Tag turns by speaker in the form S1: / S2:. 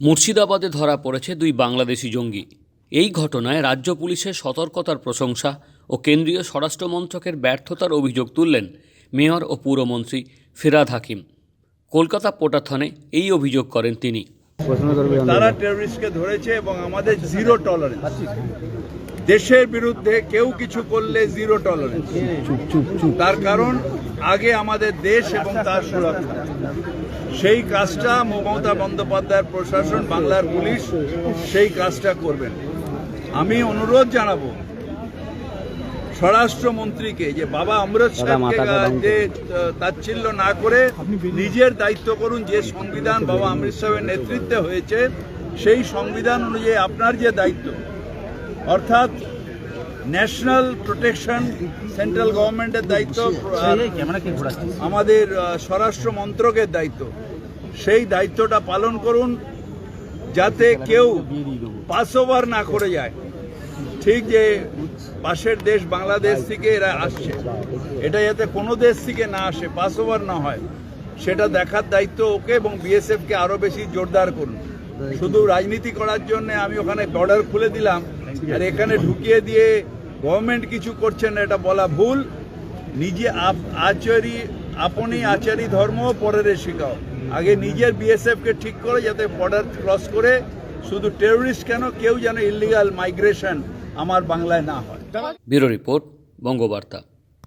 S1: মুর্শিদাবাদে ধরা পড়েছে দুই বাংলাদেশি জঙ্গি। এই ঘটনায় রাজ্য পুলিশের সতর্কতার প্রশংসা ও কেন্দ্রীয় স্বরাষ্ট্র মন্ত্রকের ব্যর্থতার অভিযোগ তুললেন মেয়র ও পুরমন্ত্রী ফিরাদ হাকিম। কলকাতা পোটাথনে এই অভিযোগ করেন তিনি।
S2: তারা টেররিস্টকে ধরেছে এবং আমাদের জিরো টলারেন্স দেশের বিরুদ্ধে কেউ কিছু করলে জিরো টলারেন্স তার কারণ আগে আমাদের দেশ এবং তার সুরক্ষা। সেই কাজটা মমতা বন্দ্যোপাধ্যায়ের প্রশাসন বাংলার পুলিশ সেই কাজটা করবেন। আমি অনুরোধ জানাব স্বরাষ্ট্রমন্ত্রীকে যে বাবা অমৃত যে তাচ্ছিল্য না করে নিজের দায়িত্ব করুন যে সংবিধান বাবা অমৃত সাহেবের নেতৃত্বে হয়েছে সেই সংবিধান অনুযায়ী আপনার যে দায়িত্ব অর্থাৎ ন্যাশনাল প্রোটেকশন সেন্ট্রাল গভর্নমেন্টের দায়িত্ব আমাদের স্বরাষ্ট্র মন্ত্রকের দায়িত্ব। সেই দায়িত্বটা পালন করুন যাতে কেউ পাস ওভার না করে যায়। ঠিক যে পাশের দেশ বাংলাদেশ থেকে এরা আসছে। এটা যাতে কোনো দেশ থেকে না আসে পাস ওভার না হয় সেটা দেখার দায়িত্ব ওকে এবং বিএসএফকে আরও বেশি জোরদার করুন। শুধু রাজনীতি করার জন্য আমি ওখানে বর্ডার খুলে দিলাম। আর এখানে ঢুকিয়ে দিয়ে গভর্নমেন্ট কিছু করছেন এটা বলা ভুল। নিজে আচারি, আপনি আচারি ধর্ম, পরের শিখাও। আগে নিজের বিএসএফকে ঠিক করে যাতে বর্ডার ক্রস করে শুধু টেররিস্ট কেন, কেউ যেন ইলিগাল মাইগ্রেশন আমার বাংলায় না হয়।
S1: Bureau report, Bangabarta.